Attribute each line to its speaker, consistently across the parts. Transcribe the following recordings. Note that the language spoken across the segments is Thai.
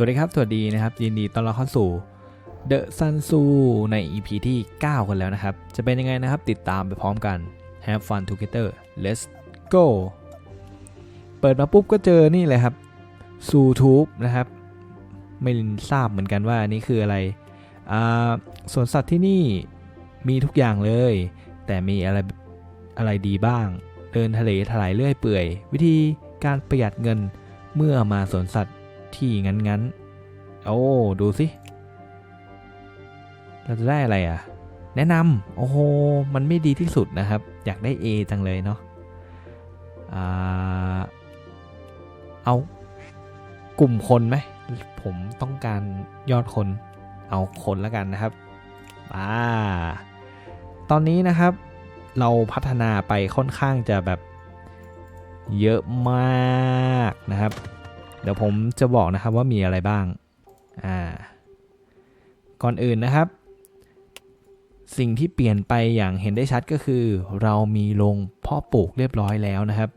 Speaker 1: สวัสดีครับ สวัสดีนะครับ ยินดีต้อนรับเข้าสู่ The Sun Su ใน EP ที่ 9 กันแล้วนะครับ จะเป็นยังไงนะครับ ติดตามไปพร้อมกัน Have fun together let's go เปิดมาปุ๊บก็เจอนี่เลยครับซูทูบนะครับ ไม่ทราบเหมือนกันว่านี่คืออะไรสวนสัตว์ที่นี่มีทุกอย่างเลย แต่มีอะไรอะไรดีบ้าง เดินทะเลถลายเลื่อยเปื่อย วิธีการประหยัดเงินเมื่อมาสวนสัตว์ ที่งั้นๆ โอ้ ดูสิ เราจะได้อะไรอะ แนะนำโอ้โห มันไม่ดีที่สุดนะครับ อยากได้ A จังเลยเนาะอ่าเอากลุ่มคนไหม ผมต้องการยอดคน เอาคนแล้วกันนะครับอ่าตอนนี้นะครับ เราพัฒนาไปค่อนข้างจะแบบเยอะมากนะครับ เดี๋ยวผมจะบอกนะครับว่ามีอะไรบ้าง อ่า ก่อนอื่นนะครับ สิ่งที่เปลี่ยนไปอย่างเห็นได้ชัดก็คือ เรามีโรงเพาะปลูกเรียบร้อยแล้วนะครับ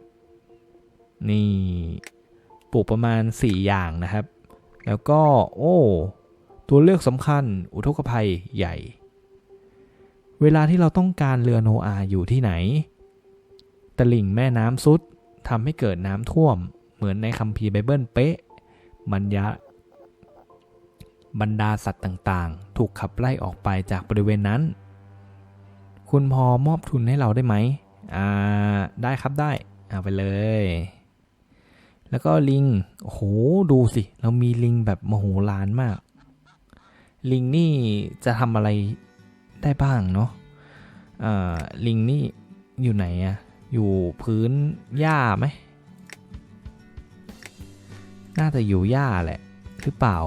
Speaker 1: นี่ปลูกประมาณ 4 อย่างนะครับ แล้วก็ โอ้ ตัวเลือกสำคัญ อุทกภัยใหญ่ เวลาที่เราต้องการเรือโนอาอยู่ที่ไหน ตลิ่งแม่น้ำซุดทำให้เกิดน้ำท่วม เหมือนในคัมภีร์ไบเบิลเป๊ะบรรยาบรรดาสัตว์ต่างๆ ถูกขับไล่ออกไปจากบริเวณนั้น คุณพอมอบทุนให้เราได้ไหมอ่าได้ครับได้ เอาไปเลย แล้วก็ลิง โอ้โห ดูสิ เรามีลิงแบบมโหฬารมาก ลิงนี่จะทำอะไรได้บ้างเนาะอ่าลิงนี่อยู่ไหนอะอยู่พื้นหญ้าไหม น่าจะอยู่หญ้าแหละ หรือเปล่า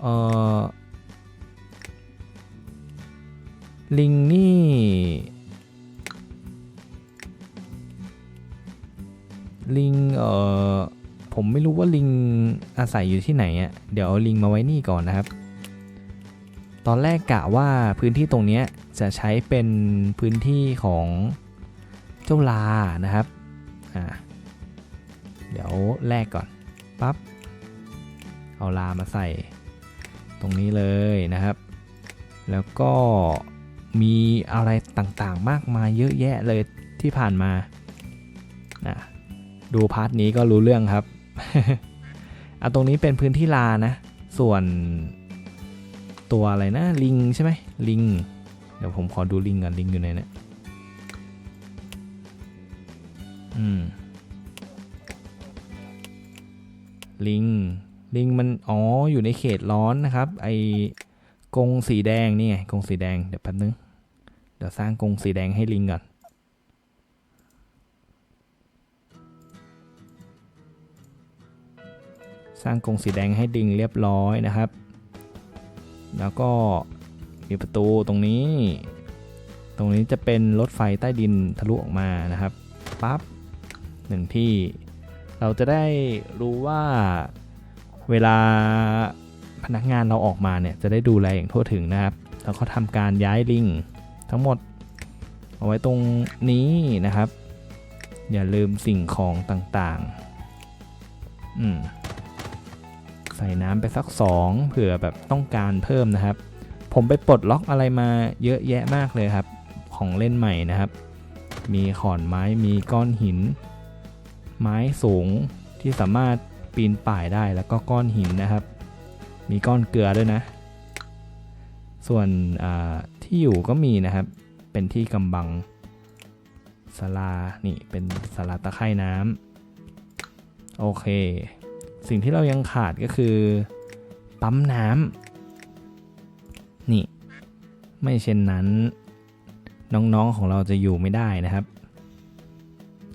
Speaker 1: เออลิงนี่ ลิง เออผมไม่รู้ว่าลิงอาศัยอยู่ที่ไหนอะ่ะ เดี๋ยวเอาลิงมาไว้นี่ก่อนนะครับ ตอนแรกกะว่าพื้นที่ตรงนี้จะใช้เป็นพื้นที่ของเจ้าลานะครับ อ่า เดี๋ยวแลกก่อนปับ๊บเอาลามาใส่ตรงนี้เลยนะครับ แล้วก็มีอะไรต่างๆมากมายเยอะแยะเลยที่ผ่านมานะดูพาร์ทนี้ก็รู้เรื่องครับเอาตรงนี้เป็นพื้นที่ลานะ ส่วนตัวอะไรนะลิงใช่ไหมลิง เดี๋ยวผมขอดูลิงก่อนลิงอยู่ไหนเนะี่ยอืม ลิง ลิงมันอ๋ออยู่ในเขตร้อนนะครับ ไอกรงสีแดงนี่ไงกรงสีแดงเดี๋ยวแป๊บนึงเดี๋ยวสร้างกรงสีแดงให้ลิงก่อนสร้างกรงสีแดงให้ลิงเรียบร้อยนะครับ แล้วก็มีประตูตรงนี้ ตรงนี้จะเป็นรถไฟใต้ดินทะลุออกมานะครับ ปั๊บหนึ่งที่ เราจะได้รู้ว่าเวลาพนักงานเราออกมาเนี่ยจะได้ดูแลอย่างทั่วถึงนะครับ แล้วก็ทำการย้ายลิงทั้งหมด เอาไว้ตรงนี้นะครับ อย่าลืมสิ่งของต่างๆ อืมใส่น้ำไปสักสองเผื่อแบบต้องการเพิ่มนะครับ ผมไปปลดล็อกอะไรมาเยอะแยะมากเลยครับ ของเล่นใหม่นะครับ มีขอนไม้มีก้อนหิน ไม้สูงที่สามารถปีนป่ายได้แล้วก็ก้อนหินนะครับ มีก้อนเกลือด้วยนะ ส่วนที่อยู่ก็มีนะครับ เป็นที่กำบังสลา นี่เป็นสลาตะไคร่น้ำโอเค สิ่งที่เรายังขาดก็คือ ปั๊มน้ำนี่ ไม่เช่นนั้น น้องๆของเราจะอยู่ไม่ได้นะครับ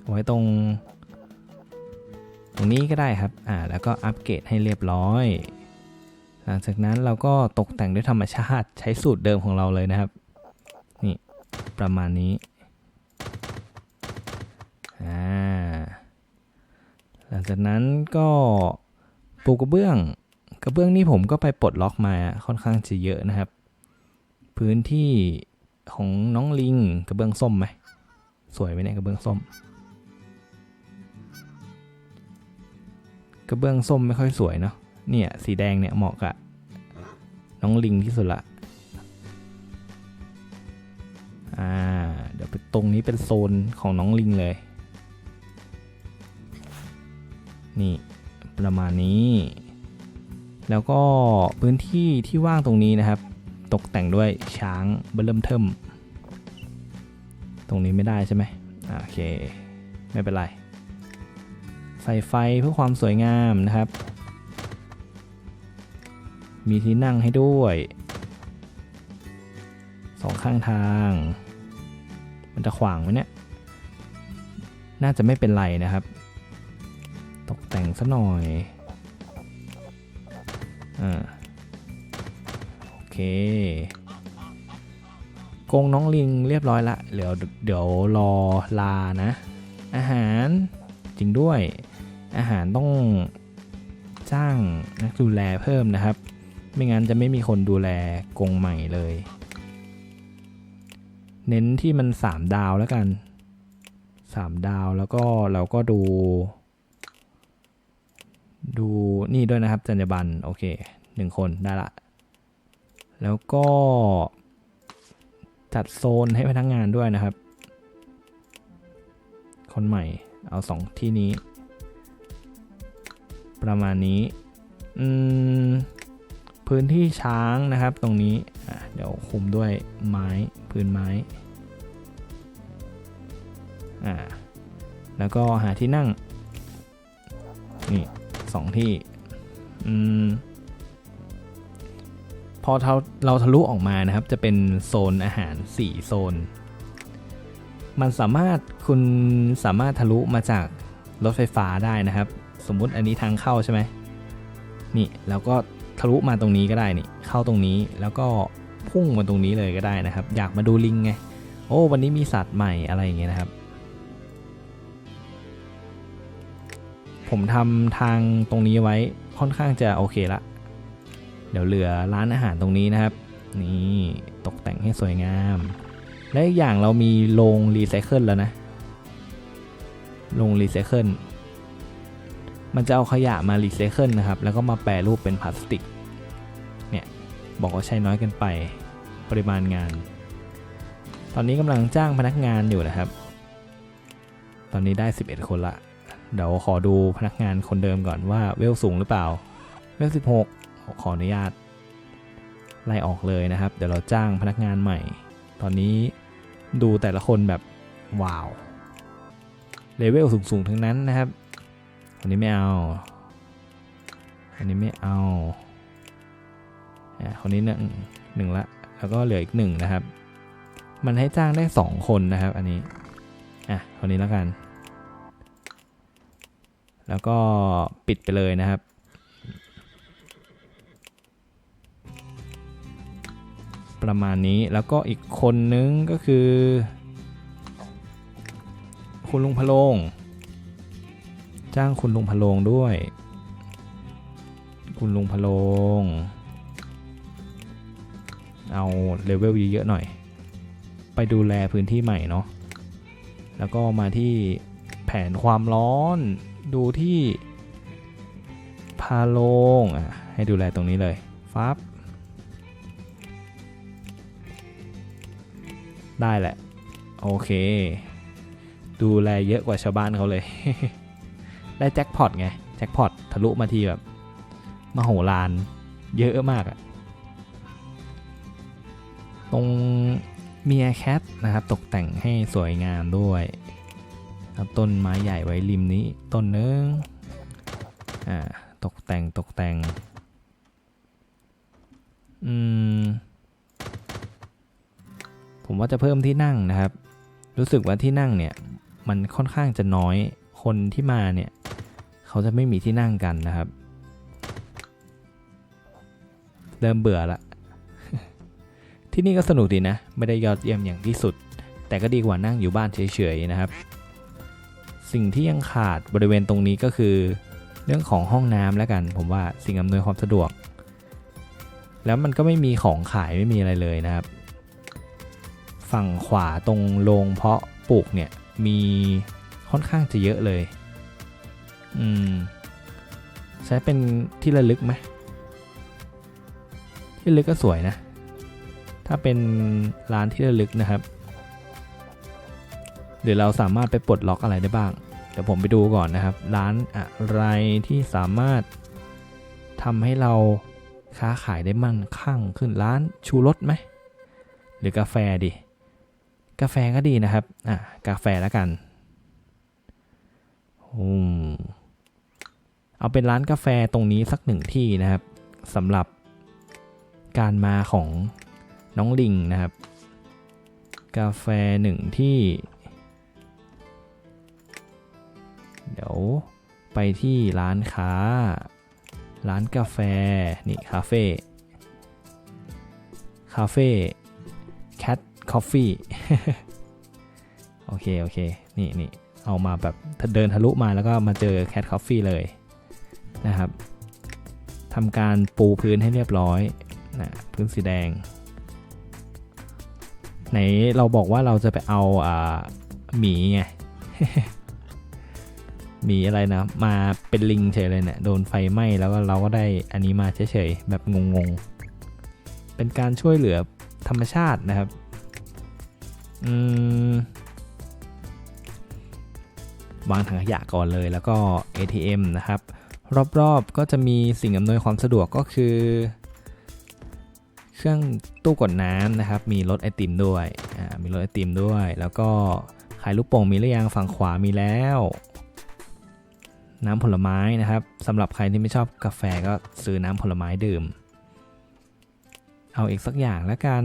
Speaker 1: ไว้ตรง ตรงนี้ก็ได้ครับอ่าแล้วก็อัปเกรดให้เรียบร้อย หลังจากนั้นเราก็ตกแต่งด้วยธรรมชาติใช้สูตรเดิมของเราเลยนะครับ นี่ประมาณนี้อ่าหลังจากนั้นก็ปูกระเบื้องกระเบื้องนี่ผมก็ไปปลดล็อกมาค่อนข้างจะเยอะนะครับ พื้นที่ของน้องลิงกระเบื้องส้มไหมสวยไหมเนี่ยกระเบื้องส้ม กระเบื้องส้มไม่ค่อยสวยเนาะเนี่ย สีแดงเนี่ยเหมาะกับน้องลิงที่สุดละอ่าเดี๋ยวไปตรงนี้เป็นโซนของน้องลิงเลย นี่ประมาณนี้ แล้วก็พื้นที่ที่ว่างตรงนี้นะครับ ตกแต่งด้วยช้างเบลเริ่มเทิม ตรงนี้ไม่ได้ใช่ไหมอ่าโอเค ไม่เป็นไร ใส่ไฟเพื่อความสวยงามนะครับ มีที่นั่งให้ด้วยสองข้างทาง มันจะขวางไหมเนี่ย น่าจะไม่เป็นไรนะครับ ตกแต่งซะหน่อยอ่าโอเคกงน้องลิงเรียบร้อยละเดี๋ยวเดี๋ยวรอลานะ อาหารจริงด้วย อาหารต้องจ้างนักดูแลเพิ่มนะครับ ไม่งั้นจะไม่มีคนดูแลกรงใหม่เลย เน้นที่มัน 3 ดาวแล้วกัน 3 ดาวแล้วก็เราก็ดู ดูนี่ด้วยนะครับจรรยาบรรณโอเคหนึ่งคนได้ละ แล้วก็จัดโซนให้พนักงงานด้วยนะครับ คนใหม่เอาสองที่นี้ ประมาณนี้พื้นที่ช้างนะครับตรงนี้เดี๋ยวคุมด้วยไม้พื้นไม้แล้วก็หาที่นั่ง นี่สองที่พอเราเราทะลุออกมานะครับ จะเป็นโซนอาหาร 4 โซน มันสามารถคุณสามารถทะลุมาจากรถไฟฟ้าได้นะครับ สมมุติอันนี้ทางเข้าใช่ไหมนี่แล้วก็ทะลุมาตรงนี้ก็ได้นี่เข้าตรงนี้แล้วก็พุ่งมาตรงนี้เลยก็ได้นะครับ อยากมาดูลิงไงโอ้วันนี้มีสัตว์ใหม่อะไรอย่างเงี้ยนะครับ ผมทำทางตรงนี้ไว้ค่อนข้างจะโอเคละเดี๋ยวเหลือร้านอาหารตรงนี้นะครับ นี่ตกแต่งให้สวยงาม และอีกอย่างเรามีโรงรีไซเคิลแล้วนะโรงรีไซเคิล มันจะเอาขยะมารีไซเคิลนะครับ แล้วก็มาแปรรูปเป็นพลาสติก เนี่ย บอกว่าใช้น้อยเกินไป ปริมาณงาน ตอนนี้กำลังจ้างพนักงานอยู่นะครับ ตอนนี้ได้ 11 คนละ เดี๋ยวขอดูพนักงานคนเดิมก่อนว่าเวลสูงหรือเปล่า เวล 16 ขออนุญาต ไล่ออกเลยนะครับ เดี๋ยวเราจ้างพนักงานใหม่ ตอนนี้ดูแต่ละคนแบบว้าว เลเวลสูงๆทั้งนั้นนะครับ อันนี้ไม่เอา อันนี้ไม่เอาอะคนนี้หนึ่งหนึ่งละ แล้วก็เหลืออีกหนึ่งนะครับ มันให้จ้างได้สองคนนะครับ อันนี้ อะคนนี้แล้วกัน แล้วก็ปิดไปเลยนะครับประมาณนี้แล้วก็อีกคนนึงก็คือ คุณลุงพะโลง จ้างคุณลุงพะโลงด้วย คุณลุงพะโลง เอาเลเวลเยอะๆหน่อย ไปดูแลพื้นที่ใหม่เนาะ แล้วก็มาที่แผนความร้อน ดูที่พาโลงอะให้ดูแลตรงนี้เลยฟับได้แหละ โอเค ดูแลเยอะกว่าชาวบ้านเขาเลย ได้แจ็คพอตไง แจ็คพอตทะลุมาทีแบบมโหฬารเยอะมากอะตรงเมียแคทนะครับ ตกแต่งให้สวยงามด้วยต้นไม้ใหญ่ไว้ริมนี้ต้นนึงอ่าตกแต่งตกแต่งอืมผมว่าจะเพิ่มที่นั่งนะครับ รู้สึกว่าที่นั่งเนี่ย มันค่อนข้างจะน้อย คนที่มาเนี่ย เขาจะไม่มีที่นั่งกันนะครับ เริ่มเบื่อละ ที่นี่ก็สนุกดีนะ ไม่ได้ยอดเยี่ยมอย่างที่สุด แต่ก็ดีกว่านั่งอยู่บ้านเฉยๆนะครับ สิ่งที่ยังขาดบริเวณตรงนี้ก็คือ เรื่องของห้องน้ำแล้วกัน ผมว่าสิ่งอำนวยความสะดวก แล้วมันก็ไม่มีของขายไม่มีอะไรเลยนะครับ ฝั่งขวาตรงโรงเพาะปลูกเนี่ยมี ค่อนข้างจะเยอะเลย อืม ใช้เป็นที่ระลึกไหมที่ระลึกก็สวยนะ ถ้าเป็นร้านที่ระลึกนะครับหรือเราสามารถไปปลดล็อกอะไรได้บ้าง เดี๋ยวผมไปดูก่อนนะครับ ร้านอะไรที่สามารถทำให้เราค้าขายได้มั่นคั่งขึ้นร้านชูรสไหม หรือกาแฟดี กาแฟก็ดีนะครับ อะ กาแฟแล้วกัน อืมเอาเป็นร้านกาแฟตรงนี้สักหนึ่งที่นะครับสำหรับการมาของน้องลิงนะครับ กาแฟหนึ่งที่ เดี๋ยวไปที่ร้านค้า ร้านกาแฟ นี่คาเฟ่คาเฟ่แคทคอฟฟี่โอเค โอเค นี่นี่ เอามาแบบเดินทะลุมาแล้วก็มาเจอแคทคอฟฟี่เลยนะครับทำการปูพื้นให้เรียบร้อยนะพื้นสีแดง ไหนเราบอกว่าเราจะไปเอาอ่าหมีไงหมีอะไรนะ มาเป็นลิงเฉยเลยเนะี่ยโดนไฟไหม้แล้วก็เราก็ได้อันนี้มาเฉยๆแบบงงๆ เป็นการช่วยเหลือธรรมชาตินะครับ อืม วางถังขยะก่อนเลย แล้วก็ ATM นะครับ รอบๆก็จะมีสิ่งอำนวยความสะดวกก็คือ เครื่องตู้กดน้ำนะครับ มีรถไอติมด้วยมีรถไอติมด้วย แล้วก็ขายลูกโป่งมีหรือยังฝั่งขวามีแล้ว น้ำผลไม้นะครับสำหรับใครที่ไม่ชอบกาแฟก็ซื้อน้ำผลไม้ดื่ม เอาอีกสักอย่างแล้วกัน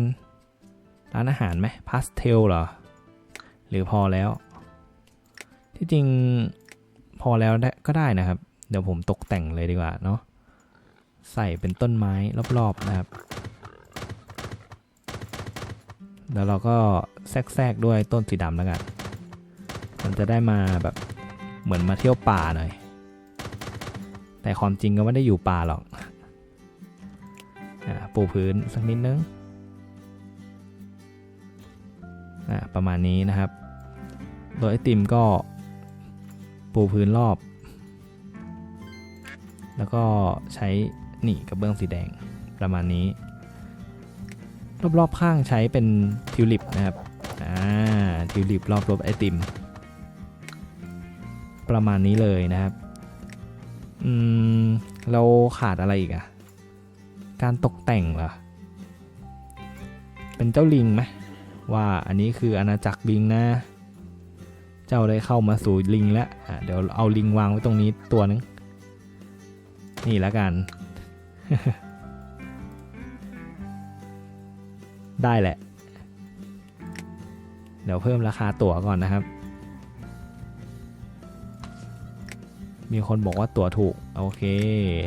Speaker 1: ร้านอาหารไหมพาสเทลเหรอ หรือพอแล้ว ที่จริงพอแล้วก็ได้นะครับ เดี๋ยวผมตกแต่งเลยดีกว่าเนาะใส่เป็นต้นไม้รอบๆนะครับ แล้วเราก็แทรกๆด้วยต้นสีดำแล้วกัน มันจะได้มาแบบเหมือนมาเที่ยวป่าหน่อย แต่ความจริงก็ไม่ได้อยู่ป่าหรอกปูพื้นสักนิดนึงประมาณนี้นะครับ โดยไอติมก็ ปูพื้นรอบ แล้วก็ใช้หนีกระเบื้องสีแดงประมาณนี้ รอบๆข้างใช้เป็นทิวลิปนะครับอ่าทิวลิปรอบรบไอติม ประมาณนี้เลยนะครับอืมเราขาดอะไรอีกอะการตกแต่งเหรอเป็นเจ้าลิงไหมว่าอันนี้คืออาณาจักรลิงนะ เจ้าได้เข้ามาสู่ลิงแล้วเดี๋ยวเอาลิงวางไว้ตรงนี้ตัวนึง นี่แล้วกัน ได้แหละ เดี๋ยวเพิ่มราคาตั๋วก่อนนะครับ มีคนบอกว่าตั๋วถูก โอเค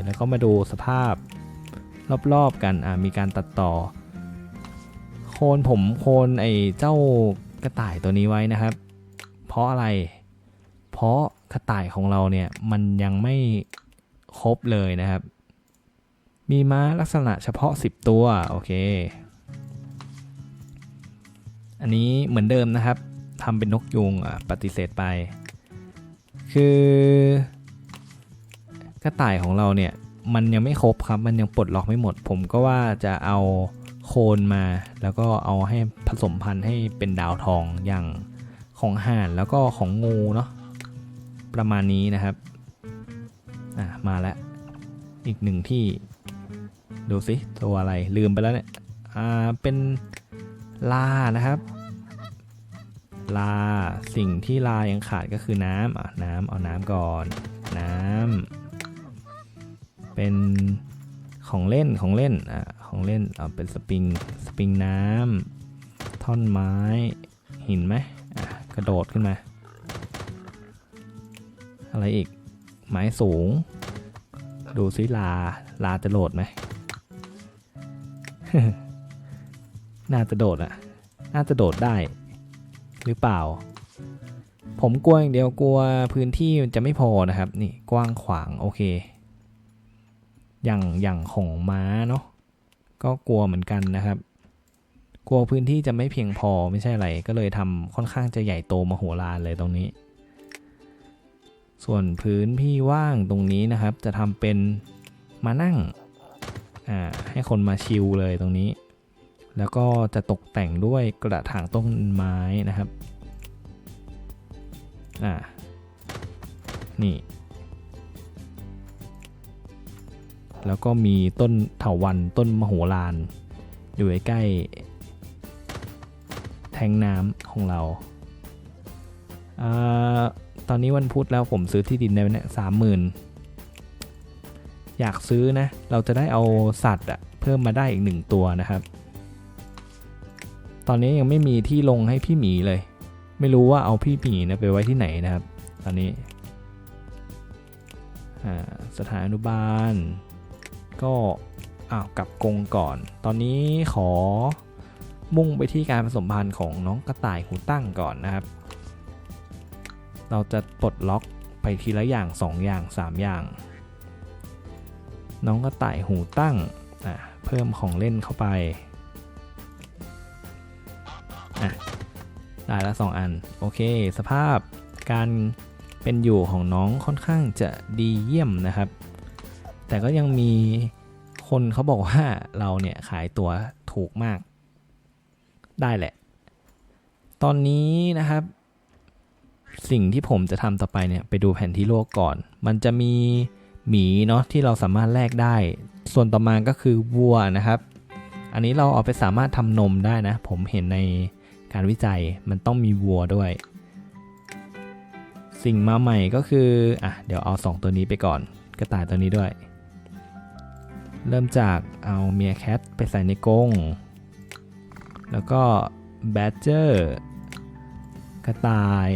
Speaker 1: แล้วก็มาดูสภาพรอบๆกัน อ่า มีการตัดต่อ โคนผมโคนไอ้เจ้ากระต่ายตัวนี้ไว้นะครับ เพราะอะไร เพราะกระต่ายของเราเนี่ยมันยังไม่ครบเลยนะครับ มีม้าลักษณะเฉพาะ 10 ตัว โอเค อันนี้เหมือนเดิมนะครับทำเป็นนกยุงปฏิเสธไป คือกระต่ายของเราเนี่ยมันยังไม่ครบครับ มันยังปลดล็อกไม่หมด ผมก็ว่าจะเอาโคนมา แล้วก็เอาให้ผสมพันธุ์ให้เป็นดาวทองอย่าง ของห่านแล้วก็ของงูเนาะประมาณนี้นะครับอะมาแล้วอีกหนึ่งที่ดูสิตัวอะไรลืมไปแล้วเนี่ยอ่าเป็นลานะครับ ลาสิ่งที่ลายังขาดก็คือน้ำอะน้ำเอาน้ำก่อน น้ำเป็นของเล่นของเล่นอะของเล่นเอาเป็นสปริงสปริงน้ำท่อนไม้หินไหม กระโดดขึ้นมา อะไรอีก ไม้สูง ดูซิลา ลาจะโดดไหม น่าจะโดดอะน่าจะโดดได้ หรือเปล่า ผมกลัวอย่างเดียวกลัวพื้นที่จะไม่พอนะครับ นี่กว้างขวางโอเค อย่างอย่างของม้าเนาะก็กลัวเหมือนกันนะครับ กลัวพื้นที่จะไม่เพียงพอไม่ใช่อะไร ก็เลยทำค่อนข้างจะใหญ่โตมโหฬารเลยตรงนี้ ส่วนพื้นที่ว่างตรงนี้นะครับ จะทำเป็นมานั่งให้คนมาชิลเลยตรงนี้ แล้วก็จะตกแต่งด้วยกระถางต้นไม้นะครับอ่านี่ แล้วก็มีต้นเถาวันต้นมโหฬารอยู่ใกล้ แทงน้ำของเราอตอนนี้วันพุธแล้วผมซื้อที่ดินได้เนี่ยสามหมื่นอยากซื้อนะ เราจะได้เอาสัตว์อะเพิ่มมาได้อีกหนึ่งตัวนะครับ ตอนนี้ยังไม่มีที่ลงให้พี่หมีเลย ไม่รู้ว่าเอาพี่หมีนะไปไว้ที่ไหนนะครับ ตอนนี้สถานอนุบาล ก็อ้าวกลับกรงก่อน ตอนนี้ขอ มุ่งไปที่การผสมพันธุ์ของน้องกระต่ายหูตั้งก่อนนะครับ เราจะปลดล็อกไปทีละอย่าง 2 อย่าง 3 อย่าง น้องกระต่ายหูตั้งเพิ่มของเล่นเข้าไปได้ละ 2 อัน โอเค สภาพการเป็นอยู่ของน้องค่อนข้างจะดีเยี่ยมนะครับ แต่ก็ยังมีคนเขาบอกว่าเราเนี่ยขายตัวถูกมาก ได้แหละ ตอนนี้นะครับ สิ่งที่ผมจะทำต่อไปเนี่ยไปดูแผนที่โลกก่อน มันจะมีหมีเนาะที่เราสามารถแลกได้ ส่วนต่อมาก็คือวัวนะครับ อันนี้เราเอาไปสามารถทำนมได้นะ ผมเห็นในการวิจัยมันต้องมีวัวด้วย สิ่งมาใหม่ก็คืออะเดี๋ยวเอา 2 ตัวนี้ไปก่อน กระต่ายตัวนี้ด้วย เริ่มจากเอาเมียแคทไปใส่ในกรง แล้วก็แบดเจอร์กระต่าย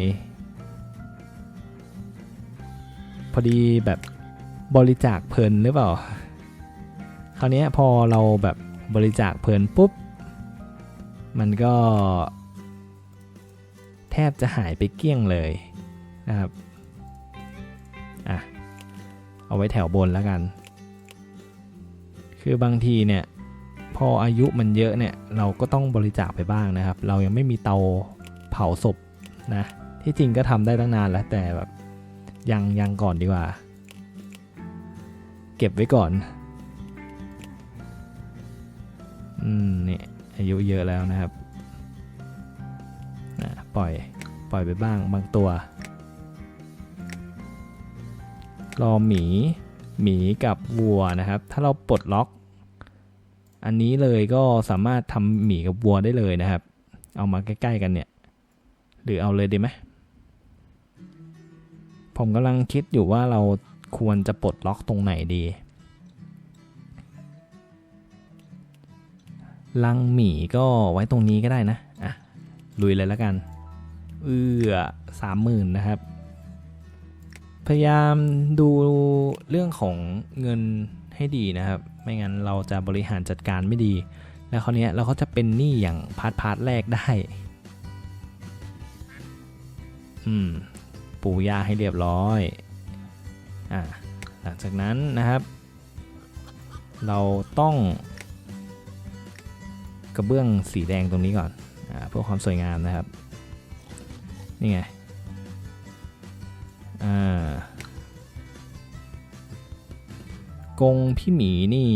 Speaker 1: พอดีแบบบริจาคเพลินหรือเปล่า คราวนี้พอเราแบบบริจาคเพลินปุ๊บ มันก็ แทบจะหายไปเกลี้ยงเลยนะครับอะเอาไว้แถวบนแล้วกัน คือบางทีเนี่ย พออายุมันเยอะเนี่ยเราก็ต้องบริจาคไปบ้างนะครับ เรายังไม่มีเตาเผาศพนะที่จริงก็ทำได้ตั้งนานแล้วแต่แบบยังยังก่อนดีกว่า เก็บไว้ก่อนอืมเนี่ยอายุเยอะแล้วนะครับนะปล่อยปล่อยไปบ้างบางตัว รอหมีหมีกับวัวนะครับ ถ้าเราปลดล็อก อันนี้เลยก็สามารถทำหมี่กับวัวได้เลยนะครับ เอามาใกล้ ๆ กันเนี่ย หรือเอาเลยดีไหมผมกำลังคิดอยู่ว่าเราควรจะปลดล็อกตรงไหนดี ลังหมี่ก็ไว้ตรงนี้ก็ได้นะ อะ ลุยเลยแล้วกัน เอื้อสามหมื่นนะครับ พยายามดูเรื่องของเงินให้ดีนะครับ ไม่งั้นเราจะบริหารจัดการไม่ดี แล้วคราวนี้เราก็จะเป็นหนี้อย่างพาร์ทพาร์ทแรกได้ อืม ปูยาให้เรียบร้อย อ่า หลังจากนั้นนะครับ เราต้อง กระเบื้องสีแดงตรงนี้ก่อน อ่า เพื่อความสวยงามนะครับ นี่ไง อ่า กงพี่หมีนี่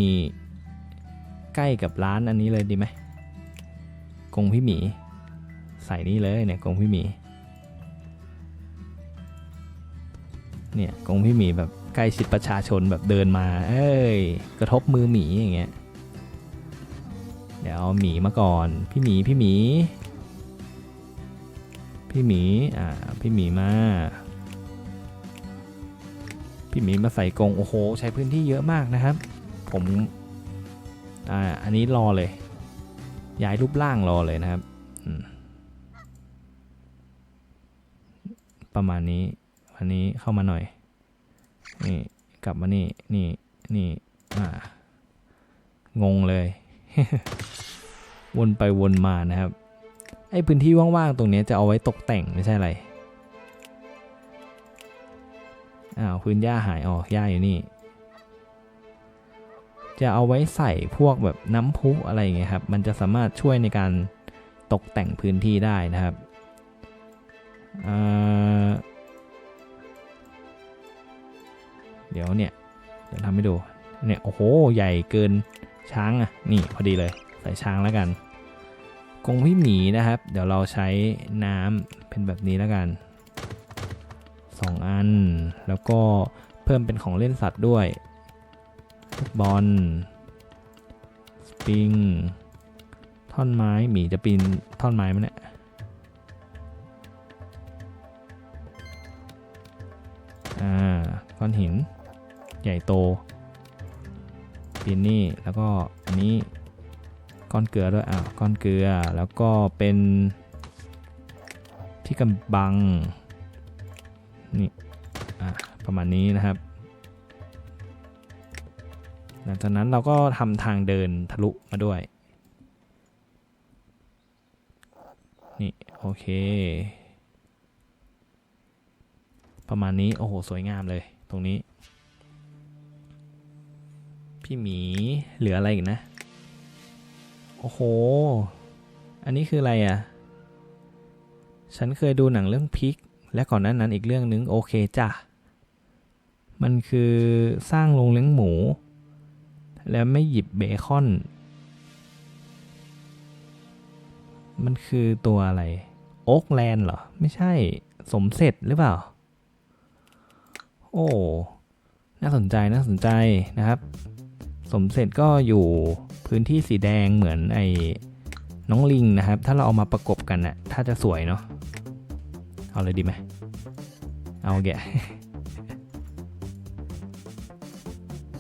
Speaker 1: ใกล้กับร้านอันนี้เลยดีไหมกงพี่หมี ใส่นี่เลยเนี่ยกงพี่หมี เนี่ยกงพี่หมีแบบใกล้ชิดประชาชนแบบเดินมา เอ้ย กระทบมือหมีอย่างเงี้ย เดี๋ยวเอาหมีมาก่อน พี่หมีพี่หมี พี่หมี อ่า พี่หมีมา พี่หมีมาใส่กรงโอ้โห ใช้พื้นที่เยอะมากนะครับ ผมอ่าอันนี้รอเลย ย้ายรูปร่างรอเลยนะครับประมาณนี้อันนี้เข้ามาหน่อย นี่ กลับมานี่ นี่ นี่ อ่า งงเลย วนไปวนมานะครับ ไอ้พื้นที่ว่างๆ ตรงนี้จะเอาไว้ตกแต่งไม่ใช่อะไร อ้าวพื้นหญ้าหายออกหญ้าอยู่นี่ จะเอาไว้ใส่พวกแบบน้ำพุอะไรอย่างเงี้ยครับ มันจะสามารถช่วยในการตกแต่งพื้นที่ได้นะครับเดี๋ยวเนี่ยเดี๋ยวทำให้ดูเนี่ยโอ้โหใหญ่เกินช้างอะนี่พอดีเลยใส่ช้างแล้วกันกรงพี่หมีนะครับ เดี๋ยวเราใช้น้ำเป็นแบบนี้แล้วกัน 2 อัน แล้วก็เพิ่มเป็นของเล่นสัตว์ด้วยลูกบอลสปริง ท่อนไม้หมีจะปีนท่อนไม้ไหมเนี่ยอ่าก้อนหิน ใหญ่โตปีนนี่แล้วก็อันนี้ก้อนเกลือด้วยอะก้อนเกลือแล้วก็เป็นที่กำบัง นี่อะประมาณนี้นะครับ หลังจากนั้นเราก็ทำทางเดินทะลุมาด้วย นี่โอเค ประมาณนี้ โอ้โห สวยงามเลยตรงนี้ พี่หมีเหลืออะไรอีกนะ โอ้โห อันนี้คืออะไรอะ่ะ ฉันเคยดูหนังเรื่องพิก และก่อนหนั้นนั้นอีกเรื่องนึงโอเคจ้ะ มันคือสร้างโรงเลี้ยงหมู แล้วไม่หยิบเบคอน มันคือตัวอะไร โอ๊กแลนด์เหรอ ไม่ใช่สมเสร็จหรือเปล่า โอ้ น่าสนใจน่าสนใจนะครับ สมเสร็จก็อยู่พื้นที่สีแดงเหมือนไอ้น้องลิงนะครับ ถ้าเราเอามาประกบกันน่ะถ้าจะสวยเนาะ เอาเลยดีไหมเอาแก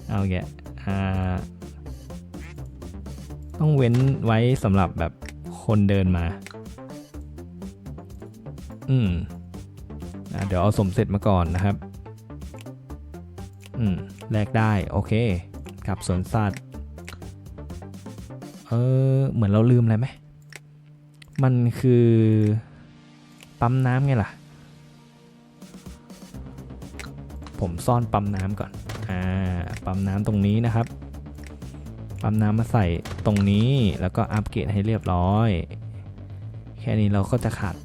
Speaker 1: เอาแกต้องเว้นไว้สำหรับแบบคนเดินมา อืมอเดี๋ยวเอาสมเสร็จมาก่อนนะครับ อืม แลกได้ โอเค กับสวนสัตว์ เออ เหมือนเราลืมอะไรไหม มันคือ ปั๊มน้ำไงล่ะ ผมซ่อนปั๊มน้ำก่อน อ่า ปั๊มน้ำตรงนี้นะครับ ปั๊มน้ำมาใส่ตรงนี้แล้วก็อัปเกรดให้เรียบร้อย แค่นี้เราก็จะขาด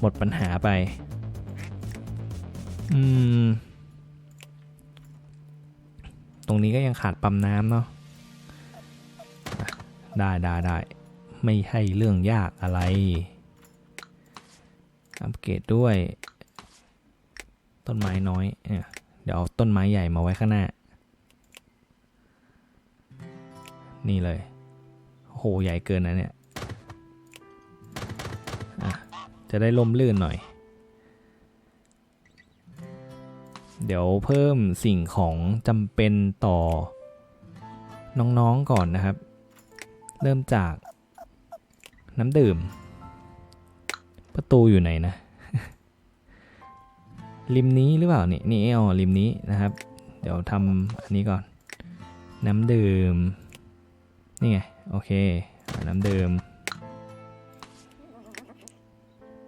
Speaker 1: หมดปัญหาไป อืม ตรงนี้ก็ยังขาดปั๊มน้ำเนาะ ได้ได้ได้ ไม่ใช่เรื่องยากอะไร อัปเกรดด้วย ต้นไม้น้อยเดี๋ยวเอาต้นไม้ใหญ่มาไว้ข้างหน้า นี่เลยโหใหญ่เกินนะเนี่ยจะได้ล่มลื่นหน่อย เดี๋ยวเพิ่มสิ่งของจำเป็นต่อน้องๆก่อนนะครับ เริ่มจากน้ำดื่ม ประตูอยู่ไหนนะ ริมนี้หรือเปล่านี่นี่อ๋อริมนี้นะครับ เดี๋ยวทำอันนี้ก่อน น้ำดื่ม นี่ไง โอเค น้ำดื่ม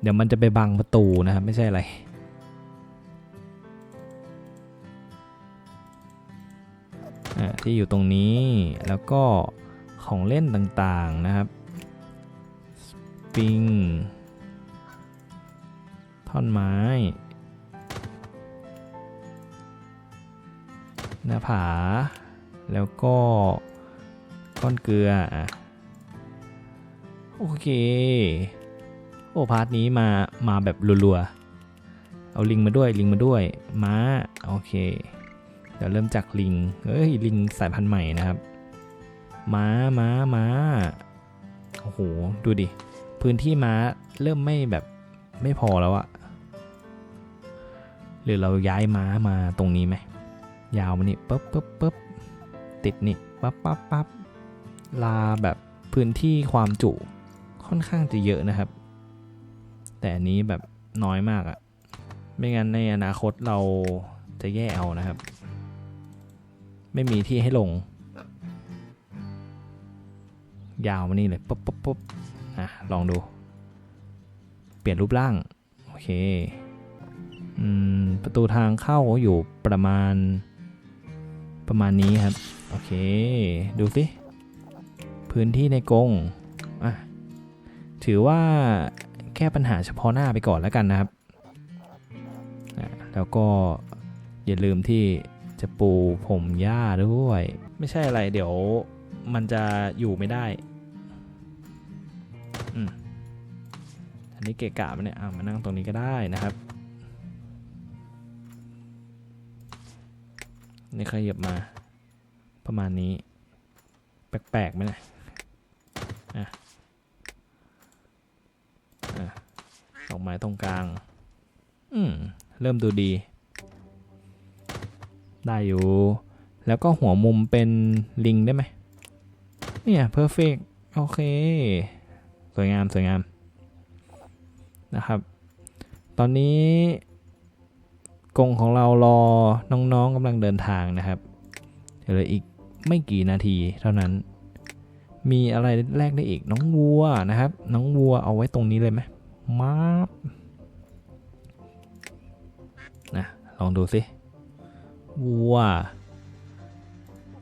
Speaker 1: เดี๋ยวมันจะไปบังประตูนะครับ ไม่ใช่อะไรอะที่อยู่ตรงนี้แล้วก็ของเล่นต่างๆนะครับ สปริง ท่อนไม้ หน้าผา แล้วก็ก้อนเกลือ โอเค โอ้พาร์ทนี้มา มาแบบรัวๆ เอาลิงมาด้วย ลิงมาด้วย ม้า โอเค เดี๋ยวเริ่มจากลิง เฮ้ย ลิงสายพันธุ์ใหม่นะครับ ม้า ม้า ม้า โอ้โห ดูดิ พื้นที่ม้าเริ่มไม่แบบไม่พอแล้วอะ หรือเราย้ายม้ามาตรงนี้ไหมยาวมานี่ปุ๊บปุ๊บปุ๊บติดนี่ปั๊บปั๊บปั๊บลาแบบพื้นที่ความจุค่อนข้างจะเยอะนะครับ แต่อันนี้แบบน้อยมากอะไม่งั้นในอนาคตเราจะแย่เอานะครับ ไม่มีที่ให้ลง ยาวมานี่เลยปุ๊บปุ๊บปุ๊บอะลองดู เปลี่ยนรูปร่าง โอเค ประตูทางเข้าอยู่ประมาณ ประมาณนี้ครับ โอเค ดูสิ พื้นที่ในกรงอะถือว่าแก้ปัญหาเฉพาะหน้าไปก่อนแล้วกันนะครับ แล้วก็อย่าลืมที่จะปูผมหญ้าด้วย ไม่ใช่อะไรเดี๋ยวมันจะอยู่ไม่ได้อืมอันนี้เกะกะมันเนี่ย อ่ามานั่งตรงนี้ก็ได้นะครับ นี่ขยับมาประมาณนี้ แปลกๆไหมนะอะอะดอกไม้ตรงกลาง อืม เริ่มดูดี ได้อยู่ แล้วก็หัวมุมเป็นลิงได้ไหมเนี่ยเพอร์เฟกโอเค สวยงาม สวยงาม นะครับ ตอนนี้ กงของเรารอน้องๆกำลังเดินทางนะครับเดี๋ยวเหลืออีกไม่กี่นาทีเท่านั้น มีอะไรแลกได้อีกน้องวัวนะครับ น้องวัวเอาไว้ตรงนี้เลยไหมมาบนะลองดูสิวัว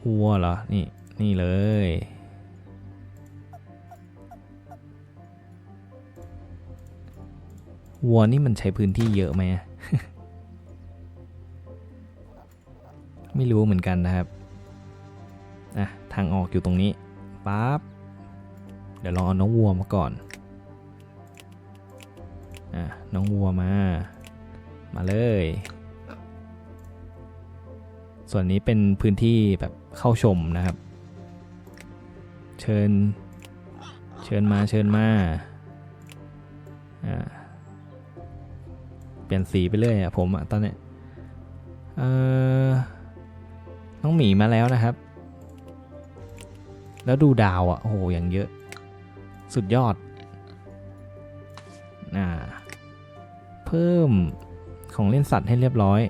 Speaker 1: วัวเหรอ นี่ นี่เลย วัวนี่มันใช้พื้นที่เยอะไหมอะ ไม่รู้เหมือนกันนะครับอะทางออกอยู่ตรงนี้ปั๊บเดี๋ยวลองเอาน้องวัวมาก่อนอะน้องวัวมา มาเลย ส่วนนี้เป็นพื้นที่แบบเข้าชมนะครับ เชิญ เชิญมาเชิญมาอ่าเปลี่ยนสีไปเรื่อยอะผมอะตอนเนี้ยเออ น้องหมีมาแล้วนะครับ แล้วดูดาวอะโอ้โห อย่างเยอะ สุดยอด อ่า เพิ่มของเล่นสัตว์ให้เรียบร้อย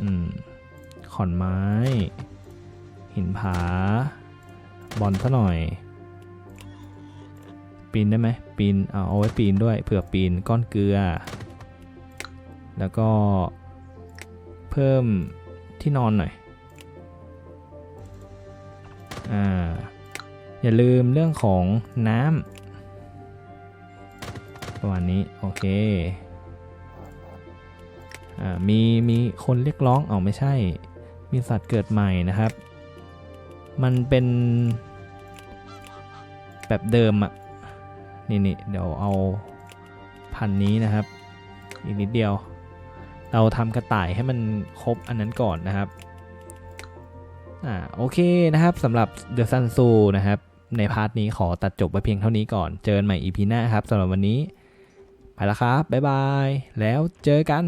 Speaker 1: อืม ขอนไม้ หินผา บอลซะหน่อย ปีนได้ไหม ปีน เอาเอาไว้ปีนด้วย เผื่อปีนก้อนเกลือแล้วก็ เพิ่มที่นอนหน่อย อ่า อย่าลืมเรื่องของน้ำประมาณนี้ โอเค อ่า มี มีคนเรียกร้องเอไม่ใช่ มีสัตว์เกิดใหม่นะครับ มันเป็นแบบเดิมอะนี่นี่เดี๋ยวเอาพันนี้นะครับ อีกนิดเดียว เราทำกระต่ายให้มันครบอันนั้นก่อนนะครับอ่าโอเคนะครับสำหรับ The Sun s o นะครับ ในพาร์ทนี้ขอตัดจบไปเพียงเท่านี้ก่อน เจอกันใหม่ EP หน้าครับสำหรับวันนี้ ไปแล้วครับ บ๊ายบาย แล้วเจอกัน